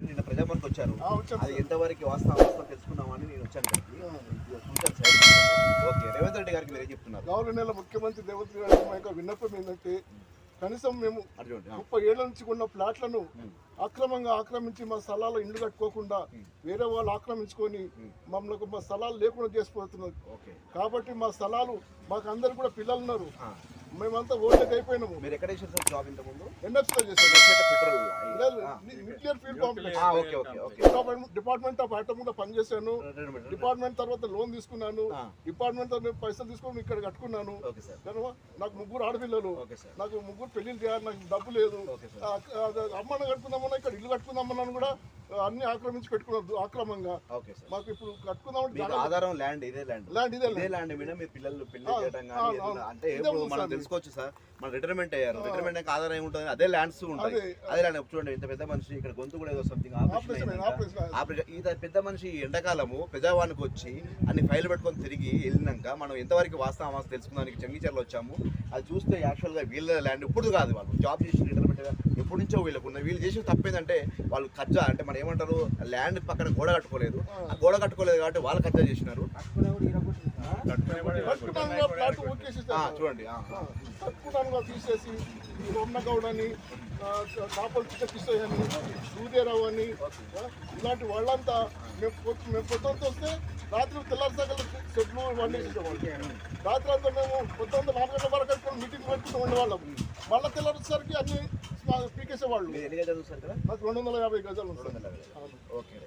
నిన్న ప్రజాభవన్కి వచ్చారు అది. ఎంతవరకు వాస్తవం వాస్తవం తెలుసుకుందామని నేను వచ్చాను. ఓకే రేవంత్ రెడ్డి గారికి మీరు ఏం చెప్తున్నారు గవర్నర్ ముఖ్యమంత్రి రేవంత్ రెడ్డి మా యొక్క విన్నపం ఏంటంటే కనీసం మేము ముప్పై ఏళ్ళ నుంచి ఉన్న ప్లాట్లను అక్రమంగా ఆక్రమించి మా స్థలాలు ఇండ్లు కట్టుకోకుండా వేరే వాళ్ళు ఆక్రమించుకొని మమ్మల్ని మా స్థలాలు లేకుండా చేసిపోతున్నారు. కాబట్టి మా స్థలాలు మాకు అందరు కూడా పిల్లలు ఉన్నారు మేమంతా ఓట్లకి అయిపోయినాము. ఎన్ఎఫ్సీలో petrol. Nuclear field complex okay okay okay. Department of item కూడా పనిచేశాను. డిపార్ట్మెంట్ తర్వాత లోన్ తీసుకున్నాను. డిపార్ట్మెంట్ తర్వాత పైసలు తీసుకొని ఇక్కడ కట్టుకున్నాను. Okay sir. కనుక నాకు ముగ్గురు ఆడపిల్లలు. Okay sir. నాకు ముగ్గురు పెళ్ళిళ్ళు చేయాలి నాకు డబ్బు లేదు. అమ్మని కట్టుకుందామన్నా ఇక్కడ ఇల్లు కట్టుకుందామన్నాను కూడా అన్ని ఆక్రమించి పెట్టుకున్నారు ఆక్రమంగా. Okay sir. మాకు ఇప్పుడు జాగా- ఆధారం ల్యాండ్ ఇదే ల్యాండ్. ల్యాండ్ ఇదే ఇదే ల్యాండ్ మీద మీరు పిల్లలు పెళ్ళి ఆ, చేయడం కానీ అంటే ఇప్పుడు మనం తెలుసుకోవచ్చు సార్. మనం రిటైర్మెంట్ అయ్యారు. రిటైర్మెంట్ అయ్యాక ఆధారం ఏముంటుంది? అదే ల్యాండ్స్ ఉంటాయి. అదే. ల్యాండ్. చూడండి ఇంత పెద్ద మనిషి ఇక్కడ గొంతు కూడా ఏదో సంథింగ్ ఆపరేషన్ ఈ పెద్ద మనిషి ఎండాకాలము ప్రజావానికి వచ్చి అన్ని ఫైల్ పెట్టుకొని తిరిగి వెళ్ళినాక మనం ఎంతవరకు వాస్తవం తెలుసుకుందానికి చెంగిచెర్లు వచ్చాము. అది చూస్తే యాక్చువల్గా వీళ్ళ ల్యాండ్ ఇప్పుడు కాదు వాళ్ళు. జాబ్ చేసి రిటైర్మెంట్ ఎప్పటి నుంచో వీళ్ళకు ఉన్న వీళ్ళు చేసిన తప్పేందంటే వాళ్ళు కజ్జా అంటే మనం ఏమంటారు ల్యాండ్ పక్కన గోడ కట్టుకోలేదు. ఆ. గోడ కట్టుకోలేదు కాబట్టి వాళ్ళు కజ్జా చేసినారు. చూడండి కూడా తీసేసి ఈ రమణగౌడ్ అని కాపల్ కిషోర్ అని సూర్యరావు అని ఇలాంటి వాళ్ళంతా మేము మేము పొద్దుంత వస్తే రాత్రి తెల్లారిసగల చెట్లు వండేసేవాళ్ళు రాత్రి అంతా మేము పొద్దుంత నాలుగు గంటల వరకు మీటింగ్ పెట్టుకుని ఉండేవాళ్ళం. మళ్ళీ తెల్లారిసరికి అన్ని పీకేసేవాళ్ళు. రెండు వందల యాభై గజాలు. ఓకే.